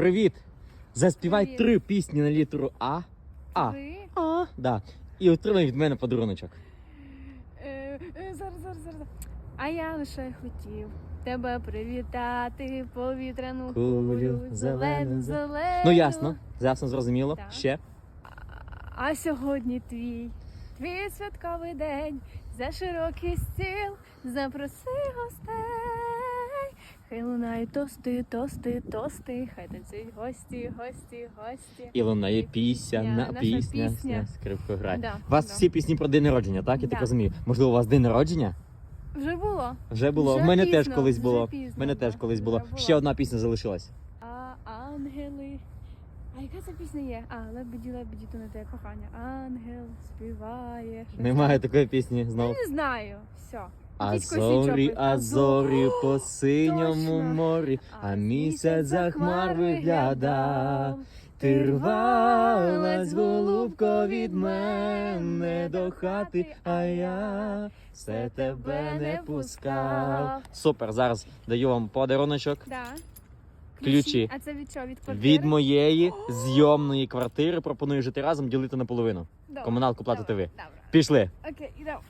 Привіт! Заспівай Привіт. три пісні на літеру А. А. Ви? А. Да. І отримай від мене подаруночок. Е, е, зараз, зараз, зараз. А я лише хотів тебе привітати, повітряну Кулю кулю, зелену, зелену, зелену. Ну ясно, ясно, зрозуміло. Так. Ще. А сьогодні твій, твій святковий день, за широкий стіл, запроси гостей. Хай лунають тости, тости, тости, хай танцюють гості, гості, гості. І лунає пісня, на наша пісня, пісня. скрипка грає. Да, У вас да. всі пісні про день народження, так? Я так Да. розумію. Можливо, у вас день народження? Вже було. Вже було. Вже У мене теж пізно, колись вже було. пізно, У мене теж колись вже було. було. Ще одна пісня залишилась. А ангели. А яка це пісня є? А, лебеді, лебеді, то не те кохання. Ангел співає. Немає такої пісні знову. Я не знаю. Все. Азорі, азорі по синьому морі, а місяць за хмар виглядав. Ти рвалась, голубко, від мене до хати, а я все тебе не пускав. Супер, зараз даю вам подаруночок Да. Ключі. А це від чого? Від квартири? від моєї зйомної квартири. Пропоную жити разом, ділити наполовину. Добре, Комуналку платите ви. Добре. Пішли. Окей, ідемо.